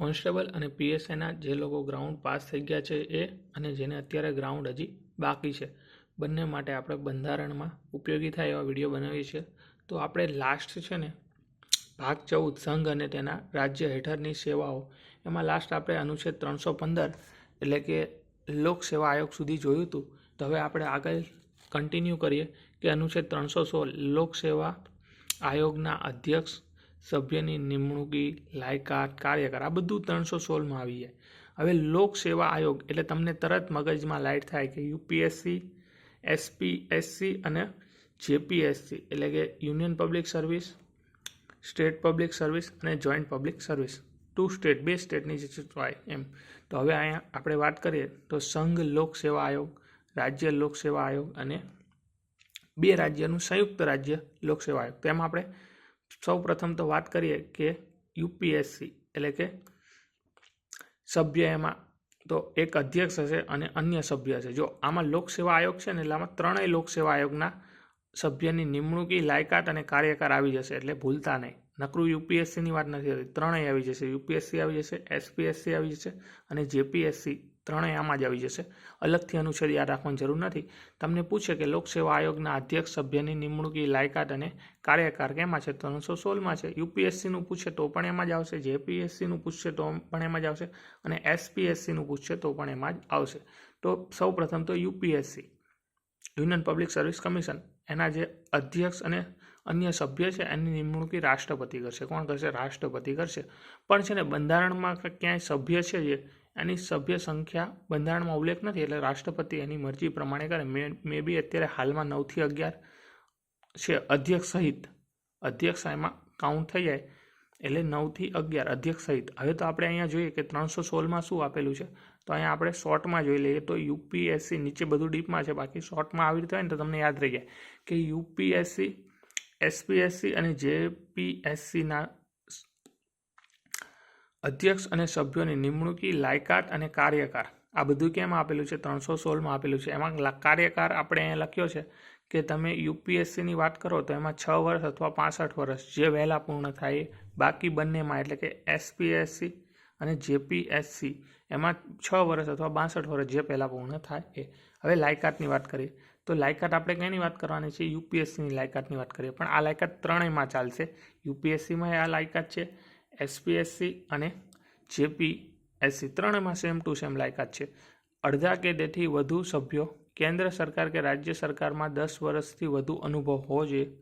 Constable અને પીએસઆઈના જે લોકો ગ્રાઉન્ડ પાસ થઈ ગયા છે એ અને જેને અત્યારે ગ્રાઉન્ડ હજી બાકી છે, બંને માટે આપણે બંધારણમાં ઉપયોગી થાય એવા વીડિયો બનાવીએ છીએ. તો આપણે લાસ્ટ છે ને, ભાગ ચૌદ, સંઘ અને તેના રાજ્ય હેઠળની સેવાઓ. એમાં લાસ્ટ આપણે અનુચ્છેદ ત્રણસો પંદર એટલે કે લોક સેવા આયોગ સુધી જોયું હતું. તો હવે આપણે આગળ કન્ટિન્યુ કરીએ કે અનુચ્છેદ ત્રણસો સોળ, લોક સેવા આયોગના અધ્યક્ષ સભ્યની નિમણૂકી, લાયકાત કાર્યકર આ બધું ત્રણસો સોળમાં આવી જાય. હવે લોક સેવા આયોગ, એટલે તમને તરત મગજમાં લાઇટ થાય કે યુપીએસસી એસપીએસસી અને જેપીએસસી, એટલે કે union public service, state public service અને joint public service. Two state, બે સ્ટેટની જે ચૂંટવાય એમ. તો હવે અહીંયા આપણે વાત કરીએ તો સંઘ લોક સેવા આયોગ, રાજ્ય લોક સેવા આયોગ અને બે રાજ્યનું સંયુક્ત રાજ્ય લોક સેવા આયોગ. તેમ આપણે સૌ પ્રથમ તો વાત કરીએ કે યુપીએસસી એટલે કે સભ્ય એમાં તો એક અધ્યક્ષ હશે અને અન્ય સભ્ય હશે. જો આમાં લોકસેવા આયોગ છે ને એટલે આમાં ત્રણેય લોકસેવા આયોગના સભ્યની નિમણૂકી, લાયકાત અને કાર્યકાર આવી જશે એટલે ભૂલતા નહીં. નકરું યુપીએસસીની વાત નથી થતી. ત્રણેય આવી જશે. યુપીએસસી આવી જશે, એસપીએસસી આવી જશે અને જેપીએસસી ત્રણેય આમાં જ આવી જશે. અલગથી અનુચ્છેદ યાદ રાખવાની જરૂર નથી. તમને પૂછે કે લોકસેવા આયોગના અધ્યક્ષ સભ્યની નિમણૂકી, લાયકાત અને કાર્યકાર કેમાં છે? ત્રણસો સોળમાં છે. યુપીએસસીનું પૂછે તો પણ એમાં જ આવશે. જેપીએસસીનું પૂછશે તો પણ એમાં જ આવશે. અને એસપીએસસીનું પૂછશે તો પણ એમાં જ આવશે. તો સૌ પ્રથમ તો UPSC. Union public service commission. એના જે અધ્યક્ષ અને અન્ય સભ્ય છે, એની નિમણૂકી રાષ્ટ્રપતિ કરશે. કોણ કરશે? રાષ્ટ્રપતિ કરશે. પણ છે ને, બંધારણમાં ક્યાંય સભ્ય છે જે એની સભ્ય સંખ્યા બંધારણમાં ઉલ્લેખ નથી એટલે રાષ્ટ્રપતિ એની મરજી પ્રમાણે કરે. મે મે બી અત્યારે હાલમાં નવથી અગિયાર છે અધ્યક્ષ સહિત. અધ્યક્ષ એમાં કાઉન્ટ થઈ જાય એટલે નવથી અગિયાર અધ્યક્ષ સહિત. હવે તો આપણે અહીંયા જોઈએ કે ત્રણસો સોળમાં શું આપેલું છે? તો અહીંયા આપણે શોર્ટમાં જોઈ લઈએ તો યુપીએસસી નીચે બધું ડીપમાં છે. બાકી શોર્ટમાં આવી રીતે હોય ને તો તમને યાદ રહી જાય કે યુપીએસસી એસપીએસસી અને જેપીએસસીના અધ્યક્ષ અને સભ્યોની નિમણૂકી, લાયકાત અને કાર્યકાર. આ બધું કેમ આપેલું છે? ત્રણસો સોળમાં આપેલું છે. એમાં કાર્યકાર આપણે અહીંયા લખ્યો છે કે તમે યુપીએસસીની વાત કરો તો એમાં છ વર્ષ અથવા પાસઠ વર્ષ જે વહેલા પૂર્ણ થાય બાકી બંનેમાં એટલે કે એસપીએસસી અને જેપીએસસી એમાં છ વર્ષ અથવા બાસઠ વર્ષ જે પહેલાં પૂર્ણ થાય એ. હવે લાયકાતની વાત કરીએ તો લાયકાત આપણે કઈની વાત કરવાની છે? યુપીએસસીની લાયકાતની વાત કરીએ. પણ આ લાયકાત ત્રણેયમાં ચાલશે. યુપીએસસીમાં આ લાયકાત છે એસપીએસસી અને જેપીએસસી ત્રણમાં સેમ ટુ સેમ લાયકાત છે. અડધા કે તેથી વધુ સભ્યો કેન્દ્ર સરકાર કે રાજ્ય સરકારમાં દસ વર્ષથી વધુ અનુભવ હોવો જોઈએ.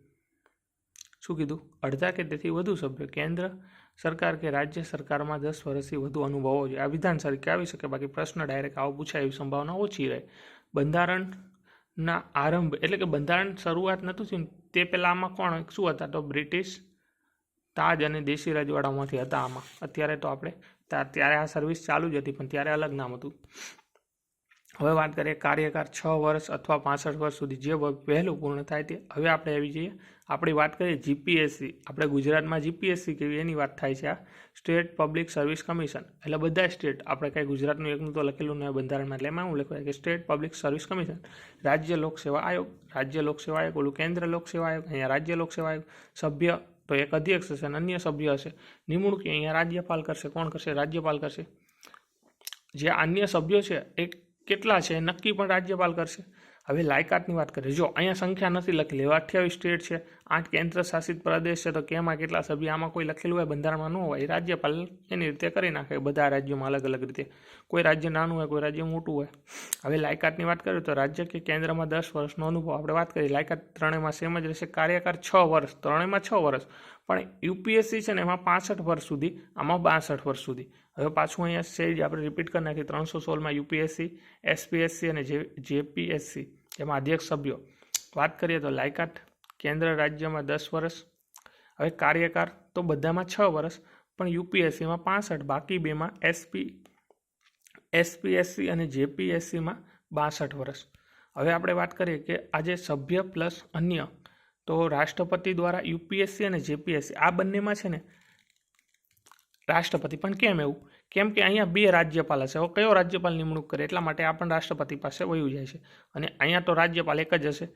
શું કીધું? અડધા કે તેથી વધુ સભ્યો કેન્દ્ર સરકાર કે રાજ્ય સરકારમાં દસ વર્ષથી વધુ અનુભવ હોવો જોઈએ. આ વિધાન તરીકે આવી શકે, બાકી પ્રશ્ન ડાયરેક્ટ આવો પૂછાય એવી સંભાવના ઓછી રહે. બંધારણના આરંભ એટલે કે બંધારણ શરૂઆત નહોતું થયું તે પહેલાં આમાં કોણ શું હતા? તો બ્રિટિશ તાજ અને દેશી રજવાડામાંથી હતા આમાં. અત્યારે તો આપણે ત્યારે આ સર્વિસ ચાલુ જ હતી, પણ ત્યારે અલગ નામ હતું. હવે વાત કરીએ કાર્યકાળ છ વર્ષ અથવા પાસઠ વર્ષ સુધી જે વહેલું પૂર્ણ થાય તે. હવે આપણે આવી જઈએ. આપણી વાત કરીએ જીપીએસસી આપણે ગુજરાતમાં જીપીએસસી કેવી એની વાત થાય છે આ? સ્ટેટ પબ્લિક સર્વિસ કમિશન એટલે બધા સ્ટેટ આપણે કાંઈ ગુજરાતનું એકનું તો લખેલું નહીં બંધારણમાં, એટલે એમાં હું લખવાય કે સ્ટેટ પબ્લિક સર્વિસ કમિશન રાજ્ય લોકસેવા આયોગ. રાજ્ય લોકસેવા આયોગ, ઓલું કેન્દ્ર લોકસેવા આયોગ, અહીંયા રાજ્ય લોકસેવા આયોગ. સભ્ય તો એક અધ્યક્ષ હશે અને અન્ય સભ્ય હશે. નિમણૂક અહીંયા રાજ્યપાલ કરશે. કોણ કરશે? રાજ્યપાલ કરશે. જે અન્ય સભ્યો છે, એ કેટલા છે? નક્કી પણ રાજ્યપાલ કરશે. હવે લાયકાતની વાત કરીએ. જો અહીંયા સંખ્યા નથી લખેલી એવા અઠ્યાવીસ સ્ટેટ છે, આઠ કેન્દ્ર શાસિત પ્રદેશ છે, તો કેમાં કેટલા સભ્ય આમાં કોઈ લખેલું હોય, બંધારણમાં ન હોય રાજ્યપાલ એની રીતે કરી નાખે. બધા રાજ્યોમાં અલગ અલગ રીતે. કોઈ રાજ્ય નાનું હોય, કોઈ રાજ્ય મોટું હોય. હવે લાયકાતની વાત કરીએ તો રાજ્ય કે કેન્દ્રમાં દસ વર્ષનો અનુભવ આપણે વાત કરીએ લાયકાત ત્રણેયમાં સેમ જ રહેશે. કાર્યકાળ છ વર્ષ, ત્રણેયમાં છ વર્ષ. પણ યુપીએસસી છે ને, એમાં પાસઠ વર્ષ સુધી, આમાં બાસઠ વર્ષ સુધી. હવે પાછું અહીંયા સેજ આપણે રિપીટ કરી નાખીએ. ત્રણસો સોળમાં યુપીએસસી, એસપીએસસી અને જે, જેપીએસસી. જેમાં અધ્યક્ષ સભ્યો. વાત કરીએ તો લાયકાત કેન્દ્ર રાજ્યમાં દસ વર્ષ, હવે કાર્યકાળ તો બધામાં છ વર્ષ, પણ યુપીએસસીમાં પાસઠ, બાકી બેમાં એસપી, એસપીએસસી અને જેપીએસસીમાં બાસઠ વર્ષ. હવે આપણે વાત કરીએ કે આજે સભ્ય પ્લસ અન્ય, તો રાષ્ટ્રપતિ દ્વારા યુપીએસસી અને જેપીએસસી, આ બંનેમાં છે ને રાષ્ટ્રપતિ. પણ કેમ એવું? કેમ કે અહીંયા બે રાજ્યપાલ હશે. હવે કયો રાજ્યપાલ નિમણૂક કરે? એટલા માટે આ પણ રાષ્ટ્રપતિ પાસે વયું જાય છે. અને અહીંયા તો રાજ્યપાલ એક જ હશે.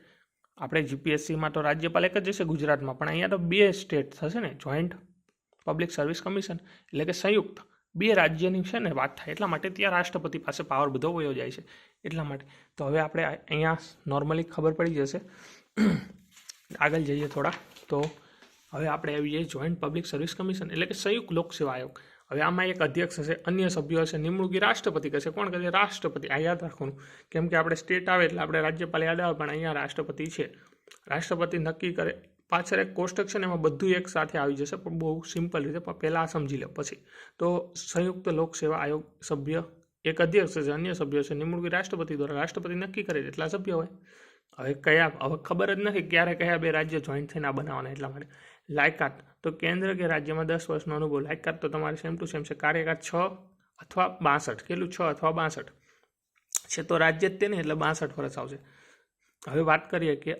આપણે જીપીએસસીમાં તો રાજ્યપાલ એક જ હશે ગુજરાતમાં. પણ અહીંયા તો બે સ્ટેટ થશે ને? જોઈન્ટ પબ્લિક સર્વિસ કમિશન એટલે કે સંયુક્ત. બે રાજ્યની છે ને વાત થાય. એટલા માટે ત્યાં રાષ્ટ્રપતિ પાસે પાવર બધો વયો જાય છે. એટલા માટે. તો હવે આપણે અહીંયા નોર્મલી ખબર પડી જશે. આગળ જઈએ થોડા. તો હવે આપણે આવી જોઈન્ટ પબ્લિક સર્વિસ કમિશન એટલે કે સંયુક્ત લોકસેવા આયોગ. હવે આમાં એક અધ્યક્ષ હશે, અન્ય સભ્યો હશે, નિમણૂકી રાષ્ટ્રપતિ કરશે કોણ કરશે રાષ્ટ્રપતિ. આ યાદ રાખવાનું. કેમ કે આપણે સ્ટેટ આવે એટલે આપણે રાજ્યપાલ યાદ આવે, પણ અહીંયા રાષ્ટ્રપતિ છે. રાષ્ટ્રપતિ નક્કી કરે. પાછળ એક કોષ્ટક છે ને, એમાં બધું એક સાથે આવી જશે, પણ બહુ સિમ્પલ રીતે, પણ પહેલાં સમજી લો, પછી. તો સંયુક્ત લોકસેવા આયોગ સભ્ય, એક અધ્યક્ષ છે અન્ય સભ્યો છે નિમણૂકી રાષ્ટ્રપતિ દ્વારા રાષ્ટ્રપતિ નક્કી કરે એટલા સભ્ય હોય. હવે કયા, હવે ખબર જ નથી ક્યારે કયા બે રાજ્ય જોઈન્ટ થઈને આ બનાવવાના એટલા માટે. લાયકાત તો કેન્દ્ર કે રાજ્યમાં દસ વર્ષનો અનુભવ. લાયકાત તો તમારે સેમ ટુ સેમ છે. કાર્યકાળ છ અથવા બાસઠ. કેટલું? છ અથવા બાસઠ. છે તો રાજ્ય જ તે ને એટલે બાસઠ વર્ષ આવશે. હવે વાત કરીએ કે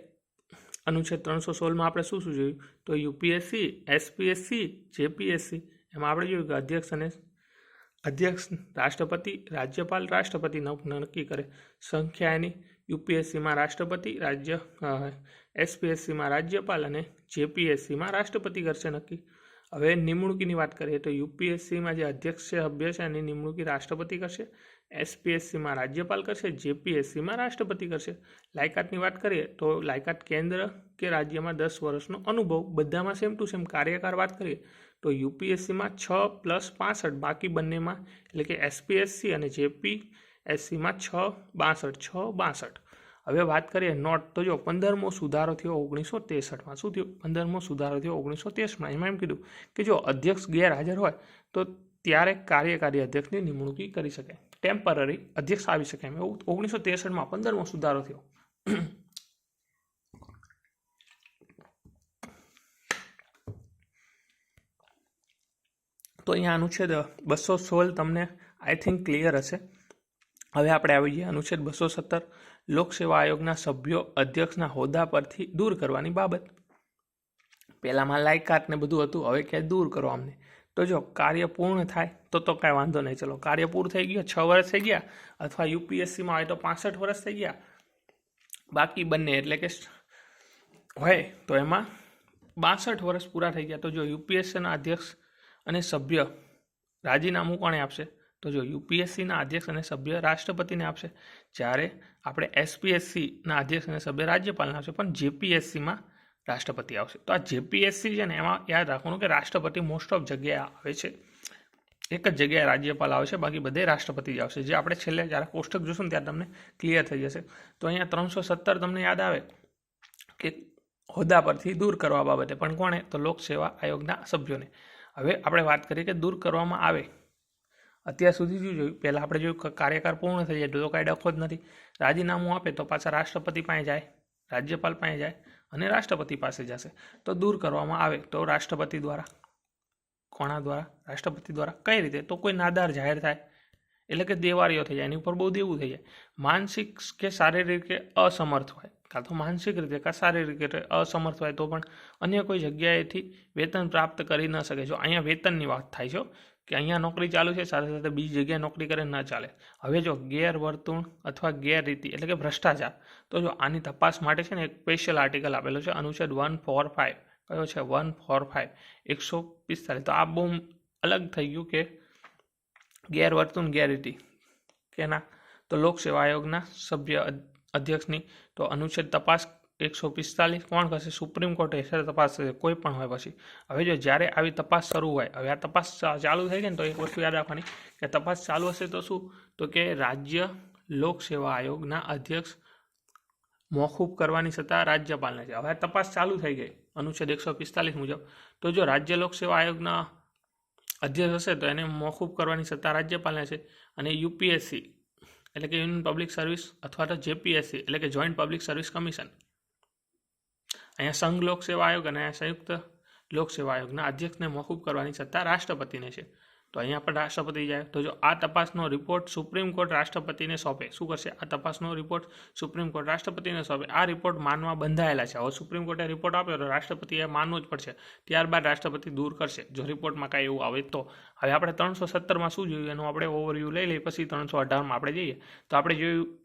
અનુચ્છેદ ત્રણસો સોળમાં આપણે શું શું જોયું? તો યુપીએસસી એસપીએસસી જેપીએસસી એમાં આપણે જોયું કે અધ્યક્ષ અને અધ્યક્ષ રાષ્ટ્રપતિ, રાજ્યપાલ, રાષ્ટ્રપતિ નક્કી કરે. સંખ્યા એની યુપીએસસીમાં રાષ્ટ્રપતિ, રાજ્ય એસપીએસસીમાં રાજ્યપાલ અને જેપીએસસીમાં રાષ્ટ્રપતિ કરશે નક્કી. હવે નિમણૂકીની વાત કરીએ તો યુપીએસસીમાં જે અધ્યક્ષ છે સભ્ય છે, એની નિમણૂકી રાષ્ટ્રપતિ કરશે, એસપીએસસીમાં રાજ્યપાલ કરશે, જેપીએસસીમાં રાષ્ટ્રપતિ કરશે. લાયકાતની વાત કરીએ તો લાયકાત કેન્દ્ર કે રાજ્યમાં દસ વર્ષનો અનુભવ, બધામાં સેમ ટુ સેમ કાર્યકાર વાત કરીએ તો યુપીએસસીમાં છ પ્લસ પાસઠ, બાકી બંનેમાં એટલે કે એસપીએસસી અને જેપી એસસીમાં છ, બાસઠ છ, બાસઠ. હવે વાત કરીએ નોટ, તો જો પંદરમો સુધારો થયો ઓગણીસો ત્રેસઠમાં. શું થયું? પંદરમો સુધારો થયો ઓગણીસો ત્રેસઠમાં. એમાં એમ કીધું કે જો અધ્યક્ષ ગેરહાજર હોય, તો ત્યારે કાર્યકારી અધ્યક્ષની નિમણૂકી કરી શકે. ટેમ્પરરી અધ્યક્ષ આવી શકે એમ. એવું ઓગણીસો ત્રેસઠમાં પંદરમો સુધારો થયો. તો અહીંયા અનુચ્છેદ બસો સોળ તમને આઈ થિંક ક્લિયર હશે. હવે આપણે આવી જઈએ અનુચ્છેદ બસો સત્તર. લોકસેવા આયોગના સભ્યો અધ્યક્ષના હોદ્દા પરથી દૂર કરવાની બાબત. પહેલાંમાં લાયકાત ને બધું હતું, હવે ક્યાંય દૂર કરો અમને. તો જો કાર્ય પૂર્ણ થાય, તો તો કાંઈ વાંધો નહીં. ચલો, કાર્ય પૂરું થઈ ગયું, છ વર્ષ થઈ ગયા, અથવા યુપીએસસીમાં હોય તો પાસઠ વર્ષ થઈ ગયા. બાકી બંને એટલે કે હોય તો એમાં બાસઠ વર્ષ પૂરા થઈ ગયા. તો જો યુપીએસસીના અધ્યક્ષ અને સભ્ય રાજીનામું કોણે આપશે? તો જો યુપીએસસીના અધ્યક્ષ અને સભ્ય રાષ્ટ્રપતિને આપશે. જ્યારે આપણે એસપીએસસીના અધ્યક્ષ અને સભ્ય રાજ્યપાલના આવશે, પણ જેપીએસસીમાં રાષ્ટ્રપતિ આવશે. તો આ જેપીએસસી છે ને, એમાં યાદ રાખવાનું કે રાષ્ટ્રપતિ મોસ્ટ ઓફ જગ્યાએ આવે છે. એક જ જગ્યાએ રાજ્યપાલ આવે છે, બાકી બધે રાષ્ટ્રપતિ જ આવશે. જે આપણે છેલ્લે જ્યારે કોષ્ટક જોશું ને, ત્યારે તમને ક્લિયર થઈ જશે. તો અહીંયા ત્રણસો સત્તર તમને યાદ આવે કે હોદ્દા પરથી દૂર કરવા બાબતે પણ કોણે, તો લોકસેવા આયોગના સભ્યોને. હવે આપણે વાત કરીએ કે દૂર કરવામાં આવે અત્યાર સુધી શું જોયું? પહેલાં આપણે જોયું કે કાર્યકાળ પૂર્ણ થઈ જાય તો કાંઈ ડખો જ નથી. રાજીનામું આપે તો પાછા રાષ્ટ્રપતિ પાસે જાય, રાજ્યપાલ પાસે જાય અને રાષ્ટ્રપતિ પાસે જશે. તો દૂર કરવામાં આવે તો રાષ્ટ્રપતિ દ્વારા કોણા દ્વારા, રાષ્ટ્રપતિ દ્વારા કઈ રીતે? તો કોઈ નાદાર જાહેર થાય. એટલે કે દેવારીઓ થઈ જાય, એની ઉપર બહુ દેવું થઈ જાય. માનસિક કે શારીરિક રીતે અસમર્થ હોય. કાં તો માનસિક રીતે કાં શારીરિક રીતે અસમર્થ હોય તો પણ અન્ય કોઈ જગ્યાએથી વેતન પ્રાપ્ત કરી ન શકે. જો અહીંયા વેતનની વાત થાય છે કે અહીંયા નોકરી ચાલુ છે, સાથે સાથે બીજી જગ્યાએ નોકરી કરે ન ચાલે. હવે જો ગેરવર્તુણ અથવા ગેરરીતિ એટલે કે ભ્રષ્ટાચાર, તો જો આની તપાસ માટે છે ને એક સ્પેશિયલ આર્ટિકલ આપેલો છે અનુચ્છેદ વન ફોર ફાઇવ કયો છે? વન ફોર ફાઇવ એકસો પિસ્તાલીસ. તો આ બહુ અલગ થઈ ગયું કે ગેરવર્તુણ ગેરરીતિ કેના? તો લોકસેવા આયોગના સભ્ય અધ્યક્ષની. તો અનુચ્છેદ તપાસ એકસો પિસ્તાલીસ કોણ કરશે? સુપ્રીમ કોર્ટ હેઠળ તપાસ થશે કોઈ પણ હોય પછી. હવે જો જ્યારે આવી તપાસ શરૂ હોય, હવે આ તપાસ ચાલુ થઈ ગઈ ને તો એક વસ્તુ યાદ રાખવાની કે તપાસ ચાલુ હશે તો શું? તો કે રાજ્ય લોકસેવા આયોગના અધ્યક્ષ મોકૂફ કરવાની સત્તા રાજ્યપાલને છે. હવે આ તપાસ ચાલુ થઈ ગઈ. અનુચ્છેદ એકસો પિસ્તાલીસ મુજબ. તો જો રાજ્ય લોકસેવા આયોગના અધ્યક્ષ હશે તો એને મોકૂફ કરવાની સત્તા રાજ્યપાલને છે. અને યુપીએસસી, એટલે કે યુનિયન પબ્લિક સર્વિસ અથવા તો જેપીએસસી, એટલે કે જોઈન્ટ પબ્લિક સર્વિસ કમિશન અહીંયા સંઘ લોકસેવા આયોગ અને સંયુક્ત લોકસેવા આયોગના અધ્યક્ષને મોકૂફ કરવાની સત્તા રાષ્ટ્રપતિને છે. તો અહીંયા પણ રાષ્ટ્રપતિ જાય. તો જો આ તપાસનો રિપોર્ટ સુપ્રીમ કોર્ટ રાષ્ટ્રપતિને સોંપે, શું કરશે? આ તપાસનો રિપોર્ટ સુપ્રીમ કોર્ટ રાષ્ટ્રપતિને સોંપે. આ રિપોર્ટ માનવા બંધાયેલા છે. હવે સુપ્રીમ કોર્ટે રિપોર્ટ આપ્યો તો રાષ્ટ્રપતિએ માનવું જ પડશે. ત્યારબાદ રાષ્ટ્રપતિ દૂર કરશે. જો રિપોર્ટમાં કાંઈ એવું આવે તો. હવે આપણે ત્રણસો સત્તરમાં શું જોયું? એનું આપણે ઓવરવ્યૂ લઈ લઈએ, પછી ત્રણસો અઢારમાં આપણે જઈએ. તો આપણે જોયું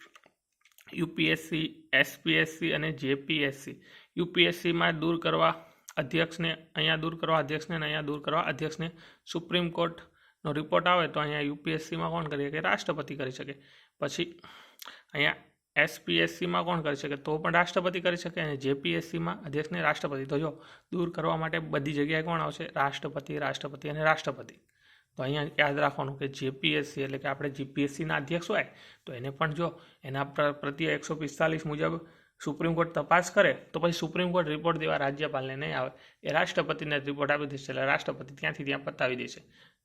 યુપીએસસી, એસપીએસસી અને જેપીએસસી. યુપીએસસીમાં દૂર કરવા અધ્યક્ષને, અહીંયા દૂર કરવા અધ્યક્ષને અહીંયા દૂર કરવા અધ્યક્ષને સુપ્રીમ કોર્ટનો રિપોર્ટ આવે તો અહીંયા યુપીએસસીમાં કોણ કરી શકે? રાષ્ટ્રપતિ કરી શકે. પછી અહીંયા એસપીએસસીમાં કોણ કરી શકે? તો પણ રાષ્ટ્રપતિ કરી શકે અને જેપીએસસીમાં અધ્યક્ષને રાષ્ટ્રપતિ. તો જો, દૂર કરવા માટે બધી જગ્યાએ કોણ આવશે? રાષ્ટ્રપતિ રાષ્ટ્રપતિ અને રાષ્ટ્રપતિ. તો અહીંયા યાદ રાખવાનું કે જેપીએસસી એટલે કે આપણે જીપીએસસીના અધ્યક્ષ હોય, તો એને પણ જો એના પ્ર- પ્રત્યે એકસો પિસ્તાલીસ મુજબ સુપ્રીમ કોર્ટ તપાસ કરે, તો પછી સુપ્રીમ કોર્ટ રિપોર્ટ દેવા રાજ્યપાલને નહીં આવે. એ રાષ્ટ્રપતિને રિપોર્ટ આપી દેશે, એટલે રાષ્ટ્રપતિ ત્યાંથી ત્યાં પતાવી દેશે.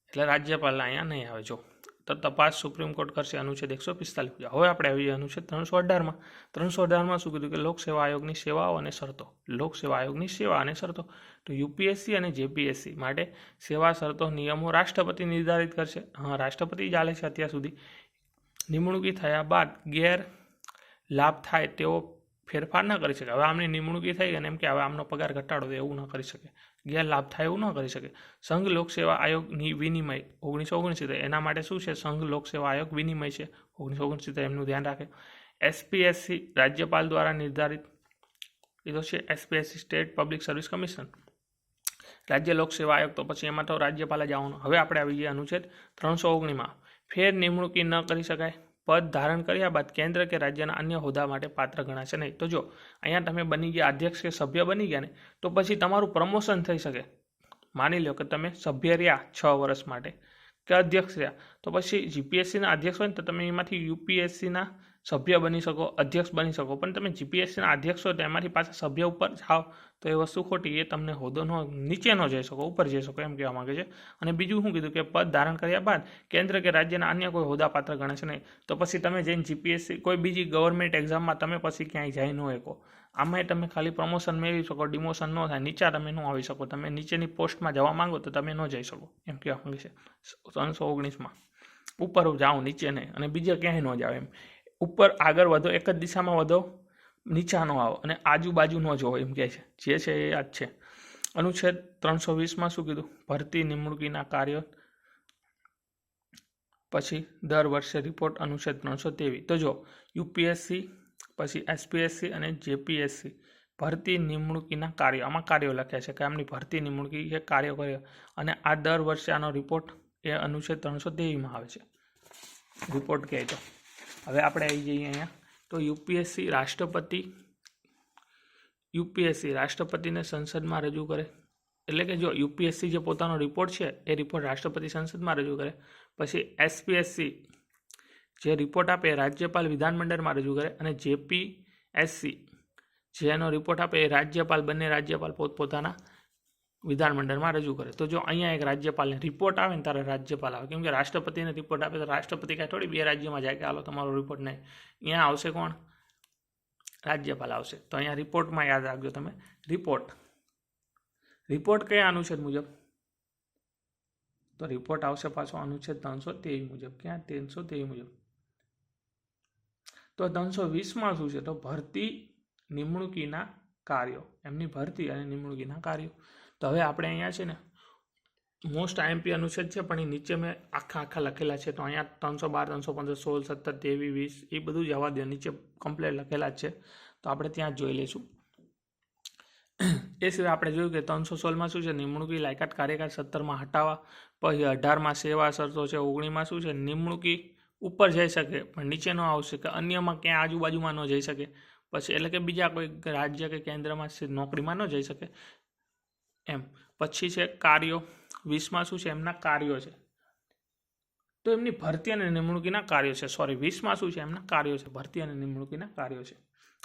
એટલે રાજ્યપાલને અહીંયા નહીં આવે. જો, તો તપાસ સુપ્રીમ કોર્ટ કરશે. અનુચ્છેદ એકસો પિસ્તાલીસ હવે આપણે આવી અનુચ્છેદ ત્રણસો અઢારમાં. ત્રણસો અઢારમાં શું કીધું કે લોકસેવા આયોગની સેવાઓ અને શરતો. લોકસેવા આયોગની સેવા અને શરતો. તો યુપીએસસી અને જેપીએસસી માટે સેવા, શરતો, નિયમો રાષ્ટ્રપતિ નિર્ધારિત કરશે. હા, રાષ્ટ્રપતિ ચાલે છે અત્યાર સુધી. નિમણૂકી થયા બાદ ગેર લાભ થાય તેવો ફેરફાર ન કરી શકે. હવે આમની નિમણૂકી થઈ અને એમ કે હવે આમનો પગાર ઘટાડો દે એવું ન કરી શકે. ગેરલાભ થાય એવું ન કરી શકે. સંઘ લોકસેવા આયોગની વિનિમય ઓગણીસો ઓગણસિત્તેર. એના માટે શું છે? સંઘ લોકસેવા આયોગ વિનિમય છે. ઓગણીસો ઓગણસિત્તેર એમનું ધ્યાન રાખે. એસપીએસસી રાજ્યપાલ દ્વારા નિર્ધારિત એ તો છે SPSC state public service commission રાજ્ય લોકસેવા આયોગ તો પછી એમાં તો રાજ્યપાલે જવાનું હવે આપણે આવી જઈએ અનુચ્છેદ ત્રણસો ઓગણીમાં ફેર નિમણૂકી ન કરી શકાય. પદ ધારણ કર્યા બાદ કેન્દ્ર કે રાજ્યના અન્ય હોદ્દા માટે પાત્ર ગણાશે નહીં. તો જો, અહીંયા તમે બની ગયા અધ્યક્ષ કે સભ્ય બની ગયા ને, તો પછી તમારું પ્રમોશન થઈ શકે. માની લો કે તમે સભ્ય રહ્યા છ વર્ષ માટે કે અધ્યક્ષ રહ્યા. તો પછી જીપીએસસીના અધ્યક્ષ હોય ને, તો તમે એમાંથી યુપીએસસીના સભ્ય બની શકો, અધ્યક્ષ બની શકો. પણ તમે જીપીએસસીના અધ્યક્ષ હોય તો એમાંથી પાછા સભ્ય ઉપર જાઓ તો એ વસ્તુ ખોટી, એ તમને હોદ્દોનો નીચે ન જઈ શકો, ઉપર જઈ શકો એમ કહેવા માંગે છે. અને બીજું શું કીધું કે પદ ધારણ કર્યા બાદ કેન્દ્ર કે રાજ્યના અન્ય કોઈ હોદ્દા પાત્ર ગણે છે નહીં, તો પછી તમે જઈને જીપીએસસી કોઈ બીજી ગવર્મેન્ટ એક્ઝામમાં તમે પછી ક્યાંય જઈ ન શકો. આમાંય તમે ખાલી પ્રમોશન મેળવી શકો ડિમોશન ન થાય, નીચા તમે ન આવી શકો. તમે નીચેની પોસ્ટમાં જવા માંગો તો તમે ન જઈ શકો એમ કહેવા માંગે છે. ત્રણસો ઓગણીસમાં. ઉપર જાઓ નીચે નહીં અને બીજે ક્યાંય ન જાઓ એમ. ઉપર આગળ વધો, એક જ દિશામાં વધો નીચા ન આવો અને આજુબાજુ ન જોવો, એમ કહે છે. જે છે એ યાદ છે. અનુચ્છેદ ત્રણસો વીસમાં શું કીધું? ભરતી નિમણૂકીના કાર્યો પછી દર વર્ષે રિપોર્ટ અનુચ્છેદ ત્રણસો ત્રેવીસ. તો જો, યુપીએસસી પછી એસપીએસસી અને જેપીએસસી ભરતી નિમણૂકીના કાર્યો, આમાં કાર્યો લખ્યા છે કે આમની ભરતી નિમણૂકી છે કાર્યો કર્યો અને આ દર વર્ષે આનો રિપોર્ટ એ અનુચ્છેદ ત્રણસો ત્રેવીસમાં આવે છે. રિપોર્ટ કહે તો હવે આપણે આવી જઈએ અહીંયા. તો યુપીએસસી રાષ્ટ્રપતિ, યુપીએસસી રાષ્ટ્રપતિને સંસદમાં રજૂ કરે. એટલે કે જો યુપીએસસી જે પોતાનો રિપોર્ટ છે, એ રિપોર્ટ રાષ્ટ્રપતિ સંસદમાં રજૂ કરે. પછી એસપીએસસી જે રિપોર્ટ આપે એ રાજ્યપાલ વિધાનમંડળમાં રજૂ કરે અને જેપીએસસી જેનો રિપોર્ટ આપે એ રાજ્યપાલ, બંને રાજ્યપાલ પોતપોતાના વિધાનમંડળમાં રજૂ કરે. તો જો અહીંયા એક રાજ્યપાલને રિપોર્ટ આવે ને ત્યારે રાજ્યપાલ આવે. કેમ રાષ્ટ્રપતિને રિપોર્ટ આપે તો રાષ્ટ્રપતિ કાંઈ થોડી બે રાજ્યમાં જાય કે હાલો તમારો રિપોર્ટ નહીં. અહીંયા આવશે કોણ? રાજ્યપાલ આવશે. તો અહીંયા રિપોર્ટમાં યાદ રાખજો તમે. રિપોર્ટ રિપોર્ટ કયા અનુચ્છેદ મુજબ? તો રિપોર્ટ આવશે પાછો અનુચ્છેદ ત્રણસો ત્રેવીસ મુજબ. ક્યાં? ત્રણસો ત્રેવીસ મુજબ. તો ત્રણસો વીસમાં શું છે? તો ભરતી નિમણૂકીના કાર્યો. એમની ભરતી અને નિમણૂકીના કાર્યો. તો હવે આપણે અહીંયા છે ને મોસ્ટ આઈએમપી અનુચ્છેદ છે, પણ એ નીચે મેં આખા આખા લખેલા છે. તો અહીંયા ત્રણસો બાર, ત્રણસો પંદર, સોળ, સત્તર, ત્રેવીસ, વીસ, એ બધું જવા દે. નીચે કમ્પ્લેટ લખેલા જ છે. તો આપણે ત્યાં જોઈ લઈશું. એ સિવાય આપણે જોયું કે ત્રણસો સોળમાં શું છે? નિમણૂકી લાયકાત કાર્યકાળ સત્તરમાં હટાવવા, પછી અઢારમાં સેવા શરતો છે, ઓગણીમાં શું છે? નિમણૂકી ઉપર જઈ શકે, પણ નીચે ન આવશે કે અન્યમાં ક્યાં આજુબાજુમાં ન જઈ શકે. પછી એટલે કે બીજા કોઈ રાજ્ય કે કેન્દ્રમાં નોકરીમાં ન જઈ શકે. એમ. પછી છે કાર્યો. વીસમાં શું છે? એમના કાર્યો છે. તો એમની ભરતી અને નિમણૂકીના કાર્યો છે. સોરી વીસમાં શું છે? એમના કાર્યો છે. ભરતી અને નિમણૂકીના કાર્યો છે.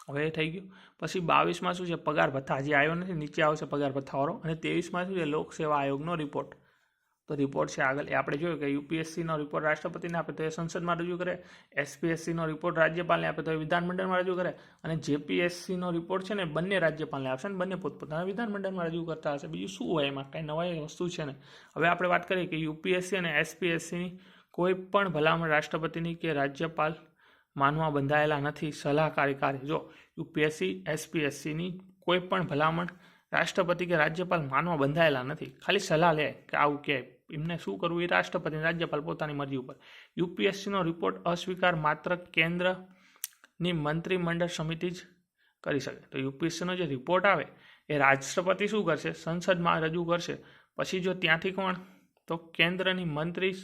હવે એ થઈ ગયું. પછી બાવીસમાં શું છે? પગાર ભથ્થા. હજી આવ્યો નથી. નીચે આવશે પગાર ભથ્થાવાળો. અને ત્રેવીસમાં શું છે? લોકસેવા આયોગનો રિપોર્ટ તો રિપોર્ટ છે આગળ. એ આપણે જોયું કે યુપીએસસીનો રિપોર્ટ રાષ્ટ્રપતિને આપે તો એ સંસદમાં રજૂ કરે, એસપીએસસીનો રિપોર્ટ રાજ્યપાલને આપે તો એ વિધાનમંડળમાં રજૂ કરે અને જેપીએસસીનો રિપોર્ટ છે ને બંને રાજ્યપાલને આપશે ને બંને પોતપોતાના વિધાનમંડળમાં રજૂ કરતા હશે. બીજું શું હોય એમાં? કાંઈ નવાઈ વસ્તુ છે ને? હવે આપણે વાત કરીએ કે યુપીએસસી અને એસપીએસસીની કોઈ પણ ભલામણ રાષ્ટ્રપતિની કે રાજ્યપાલ માનવા બંધાયેલા નથી, સલાહકારી કાર્ય. જો યુપીએસસી, એસપીએસસીની કોઈ પણ ભલામણ રાષ્ટ્રપતિ કે રાજ્યપાલ માનવા બંધાયેલા નથી, ખાલી સલાહ લે કે આવું કે એમને શું કરવું એ રાષ્ટ્રપતિ રાજ્યપાલ પોતાની મરજી ઉપર. યુપીએસસીનો રિપોર્ટ અસ્વીકાર માત્ર કેન્દ્રની મંત્રીમંડળ સમિતિ જ કરી શકે. તો યુપીએસસીનો જે રિપોર્ટ આવે, એ રાષ્ટ્રપતિ શું કરશે? સંસદમાં રજૂ કરશે. પછી જો ત્યાંથી કોણ? તો કેન્દ્રની મંત્રી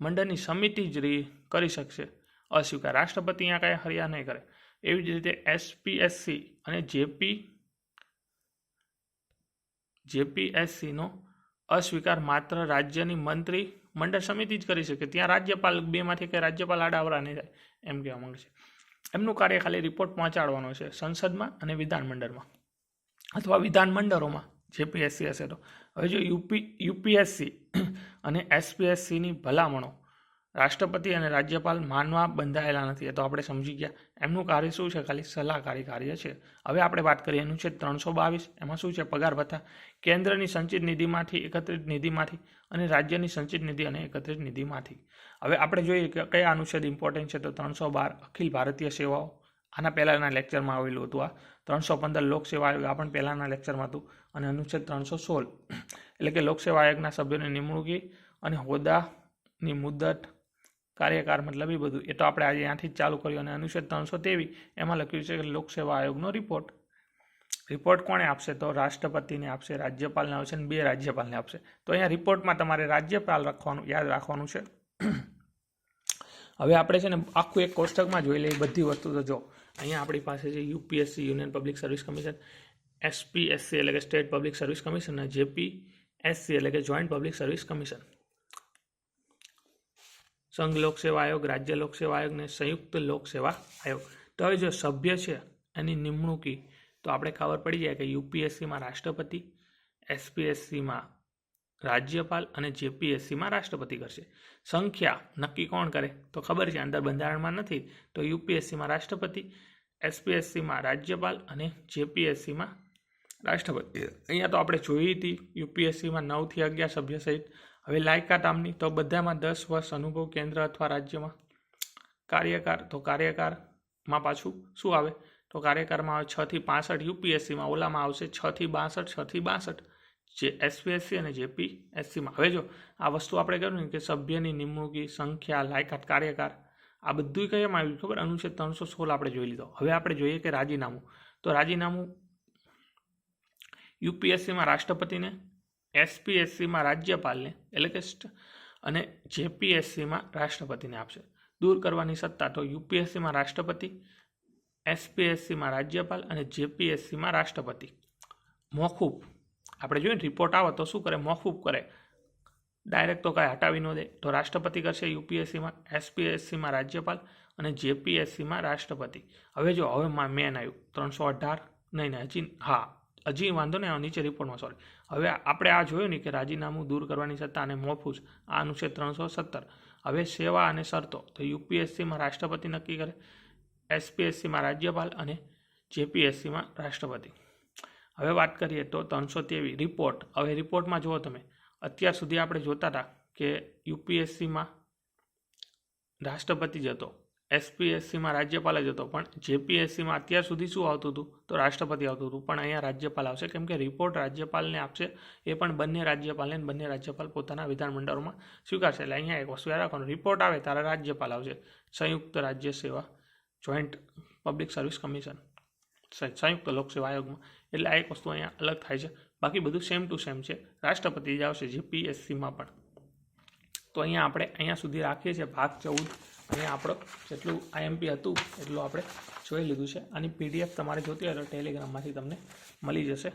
મંડળની સમિતિ જ રી, કરી શકશે. અસ્વીકાર. રાષ્ટ્રપતિ અહીંયા કાંઈ હરિયા નહીં કરે. એવી જ રીતે એસપીએસસી અને જેપી, જેપીએસસીનો અસ્વીકાર માત્ર રાજ્યની મંત્રી મંડળ સમિતિ જ કરી શકે. ત્યાં રાજ્યપાલ બેમાંથી કે રાજ્યપાલ આડાવરા નહીં થાય એમ કહેવા માંગે છે. એમનું કાર્ય ખાલી રિપોર્ટ પહોંચાડવાનો છે સંસદમાં અને વિધાનમંડળમાં અથવા વિધાનમંડળોમાં, જેપીએસસી હશે તો. હવે જો યુપી, યુપીએસસી અને એસપીએસસીની ભલામણો રાષ્ટ્રપતિ અને રાજ્યપાલ માનવા બંધાયેલા નથી. તો આપણે સમજી ગયા. એમનું કાર્ય શું છે? ખાલી સલાહકારી કાર્ય છે. હવે આપણે વાત કરીએ, એનું છે ત્રણસો બાવીસ. એમાં શું છે? પગાર ભથ્થા કેન્દ્રની સંચિત નિધિમાંથી એકત્રિત નિધિમાંથી અને રાજ્યની સંચિત નિધિ અને એકત્રિત નિધિમાંથી. હવે આપણે જોઈએ કે કયા અનુચ્છેદ ઇમ્પોર્ટન્ટ છે. તો ત્રણસો બાર, અખિલ ભારતીય સેવાઓ. આના પહેલાંના લેક્ચરમાં આવેલું હતું આ. ત્રણસો પંદર લોકસેવા આયોગ, આ પણ પહેલાંના લેક્ચરમાં હતું. અને અનુચ્છેદ ત્રણસો સોળ. એટલે કે લોકસેવા આયોગના સભ્યોની નિમણૂકી અને હોદ્દાની મુદ્દત કાર્યકાર મતલબ એ બધું. એ તો આપણે આજે ત્યાંથી જ ચાલુ કર્યું અને અનુચ્છેદ ત્રણસો તેવી એમાં લખ્યું છે કે લોકસેવા આયોગનો રિપોર્ટ રિપોર્ટ કોણે આપશે? તો રાષ્ટ્રપતિને આપશે, રાજ્યપાલને આવશે અને બે રાજ્યપાલને આપશે. તો અહીંયા રિપોર્ટમાં તમારે રાજ્યપાલ રાખવાનું, યાદ રાખવાનું છે. હવે આપણે છે ને આખું એક કોષ્ટકમાં જોઈ લઈએ બધી વસ્તુ. તો જો, અહીંયા આપણી પાસે છે UPSC union public service commission SPSC એટલે કે સ્ટેટ પબ્લિક સર્વિસ કમિશન અને જેપી એસસી એટલે કે જોઈન્ટ પબ્લિક સર્વિસ કમિશન સંઘ લોકસેવા આયોગ, રાજ્ય લોકસેવા આયોગ ને સંયુક્ત લોકસેવા આયોગ. તો હવે જો સભ્ય છે એની નિમણૂકી, તો આપણે ખબર પડી જાય કે યુપીએસસીમાં રાષ્ટ્રપતિ, એસપીએસસીમાં રાજ્યપાલ અને જેપીએસસીમાં રાષ્ટ્રપતિ કરશે. સંખ્યા નક્કી કોણ કરે? તો ખબર છે, અંદર બંધારણમાં નથી. તો યુપીએસસીમાં રાષ્ટ્રપતિ, એસપીએસસીમાં રાજ્યપાલ અને જેપીએસસીમાં રાષ્ટ્રપતિ. અહીંયા તો આપણે જોઈ હતી, યુપીએસસીમાં નવથી અગિયાર સભ્ય સહિત હવે લાયકાત આમની તો બધામાં દસ વર્ષ અનુભવ કેન્દ્ર અથવા રાજ્યમાં? કાર્યકાર, તો કાર્યકારમાં પાછું શું આવે? તો કાર્યકારમાં આવે છથી પાસઠ, યુપીએસસીમાં, ઓલામાં આવશે છથી બાસઠ છથી બાસઠ. જે એસપીએસસી અને જેપી એસસીમાં હવે જો આ વસ્તુ આપણે કહ્યું ને કે સભ્યની નિમણૂકી, સંખ્યા, લાયકાત, કાર્યકાર, આ બધું કયામાં આવ્યું ખબર? અનુચ્છેદ ત્રણસો સોળ આપણે જોઈ લીધો. હવે આપણે જોઈએ કે રાજીનામું. તો રાજીનામું યુપીએસસીમાં રાષ્ટ્રપતિને એસપીએસસીમાં રાજ્યપાલને, એટલે કે અને જેપીએસસીમાં રાષ્ટ્રપતિને આપશે. દૂર કરવાની સત્તા તો યુપીએસસીમાં રાષ્ટ્રપતિ, એસપીએસસીમાં રાજ્યપાલ અને જેપીએસસીમાં રાષ્ટ્રપતિ. મોકૂફ આપણે જોઈએ રિપોર્ટ આવે તો શું કરે? મોકૂફ કરે. ડાયરેક્ટ તો કાંઈ હટાવી ન દે. તો રાષ્ટ્રપતિ કરશે યુપીએસસીમાં, એસપીએસસીમાં રાજ્યપાલ અને જેપીએસસીમાં રાષ્ટ્રપતિ. હવે જો, હવે મેન આવ્યું. ત્રણસો અઢાર? નહીં નહીં, હજી હા. હજી વાંધો નહીં નીચે રિપોર્ટમાં સોરી. હવે આપણે આ જોયું ને કે રાજીનામું દૂર કરવાની સત્તા અને મોફૂસ, આ અનુચ્છેદ ત્રણસો સત્તર. હવે સેવા અને શરતો, તો યુપીએસસીમાં રાષ્ટ્રપતિ નક્કી કરે, એસપીએસસીમાં રાજ્યપાલ અને જેપીએસસીમાં રાષ્ટ્રપતિ. હવે વાત કરીએ તો ત્રણસો ત્રેવીસ, રિપોર્ટ. હવે રિપોર્ટમાં જુઓ તમે, અત્યાર સુધી આપણે જોતા હતા કે યુપીએસસીમાં રાષ્ટ્રપતિ જ હતો. એસપીએસસીમાં રાજ્યપાલ જ હતો. પણ જેપીએસસીમાં અત્યાર સુધી શું આવતું હતું? તો રાષ્ટ્રપતિ આવતું હતું. પણ અહીંયા રાજ્યપાલ આવશે. કેમ કે રિપોર્ટ રાજ્યપાલને આપશે. એ પણ બંને રાજ્યપાલને બંને રાજ્યપાલ પોતાના વિધાનમંડળમાં સ્વીકારશે. એટલે અહીંયા એક વસ્તુ યાદ રિપોર્ટ આવે ત્યારે રાજ્યપાલ આવશે. સંયુક્ત રાજ્ય સેવા જોઈન્ટ પબ્લિક સર્વિસ કમિશન સંયુક્ત લોકસેવા આયોગમાં. એટલે આ એક વસ્તુ અહીંયા અલગ થાય છે. બાકી બધું સેમ ટુ સેમ છે. રાષ્ટ્રપતિ જ આવશે જેપીએસસીમાં પણ. તો અહીંયા આપણે અહીંયા સુધી રાખીએ છીએ. ભાગ ચૌદ અહીંયા આપણો જેટલું આઈએમપી હતું, એટલું આપણે જોઈ લીધું છે. આની પીડીએફ તમારે જોતી હોય તો ટેલિગ્રામમાંથી તમને મળી જશે.